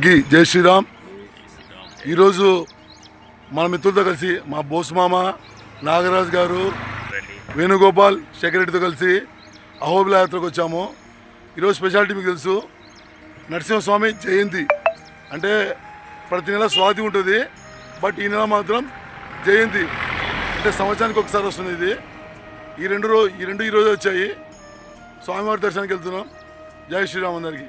జై శ్రీరామ్. ఈరోజు మన మిత్రులతో కలిసి మా బోసుమామ నాగరాజ్ గారు వేణుగోపాల్ సెక్రటరీతో కలిసి అహోబిల యాత్రకు వచ్చాము. ఈరోజు స్పెషాలిటీ మీకు తెలుసు. నరసింహస్వామి జయంతి. అంటే ప్రతి నెల స్వాతి ఉంటుంది. బట్ ఈ నెల మాత్రం జయంతి. అంటే సంవత్సరానికి ఒకసారి వస్తుంది ఇది. ఈ రెండు రోజు ఈ రెండు ఈరోజు వచ్చాయి. స్వామివారి దర్శనానికి వెళ్తున్నాం. జై శ్రీరామ్ అందరికీ.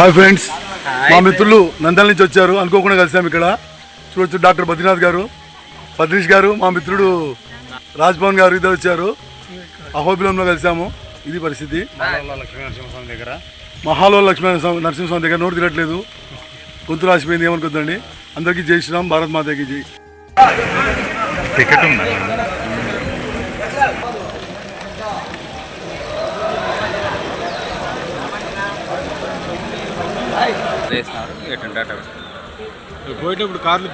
Hi friends. మా మిత్రులు నందల నుంచి వచ్చారు. అనుకోకుండా కలిసాము ఇక్కడ. చూడొచ్చు డాక్టర్ బద్రీనాథ్ గారు బద్రీష్ గారు మా మిత్రుడు రాజ్భవన్ గారు ఇద్దరు వచ్చారు. అహోబిలంలో కలిసాము. ఇది పరిస్థితి. దగ్గర మహాలో లక్ష్మీ నరసింహ- నరసింహస్వామి దగ్గర నోటు తిరగట్లేదు. గొంతు రాసిపోయింది ఏమనుకోద్దండి. అందరికీ జై శ్రీరామ్ భారత్ మాతాకి జై. టికెట్ ఉందా? చేస్తున్నారు ఎటుంటే అటు పోయేటప్పుడు కార్లు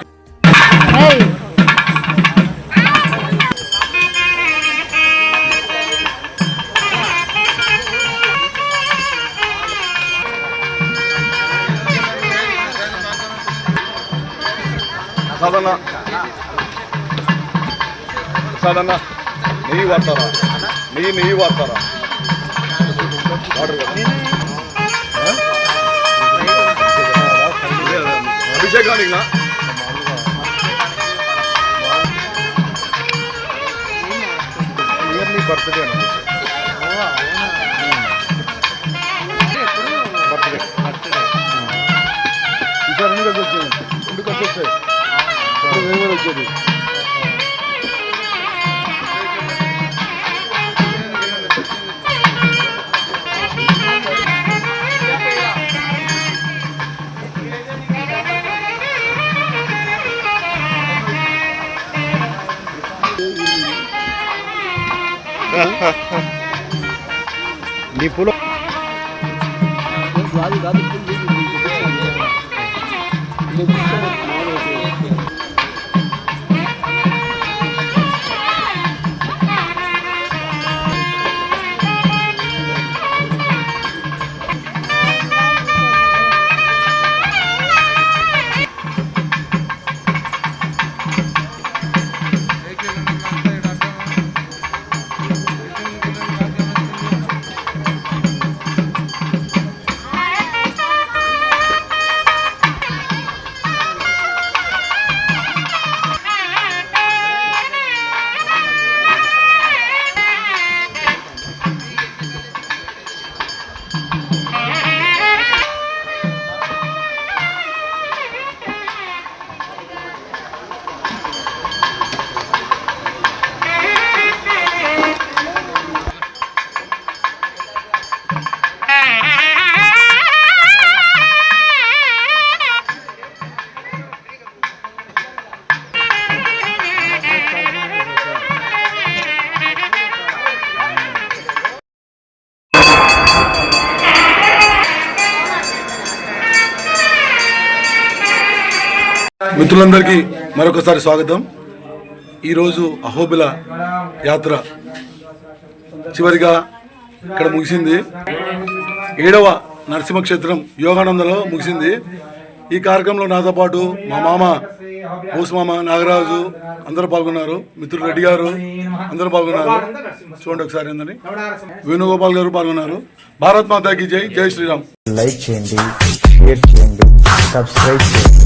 సాధన సాధన నెయ్యి వాడతారా? నెయ్యి నెయ్యి వాడతారా? వాడరు అభిషేకానికి నా ఇయర్లీ బర్త్డే బర్త్డే ఈసారి ఎన్ని కలిసి వచ్చాయి రెండు కలిసి వచ్చాయి ఇప్పుడు వేరు వేరు వచ్చేది నీ పూల మిత్రులందరికీ మరొకసారి స్వాగతం. ఈరోజు అహోబిల యాత్ర చివరిగా ఇక్కడ ముగిసింది. ఏడవ నరసింహక్షేత్రం యోగానందలో ముగిసింది. ఈ కార్యక్రమంలో నాతో పాటు మా మామ బోస్ మామ నాగరాజు అందరూ పాల్గొన్నారు. మిత్రులు రెడ్డి గారు అందరూ పాల్గొన్నారు. చూడండి ఒకసారి ఏందని వేణుగోపాల్ గారు పాల్గొన్నారు. భారత్ మాతాకి జై జై శ్రీరామ్. లైక్ చేయండి షేర్ చేయండి సబ్స్క్రైబ్ చేయండి.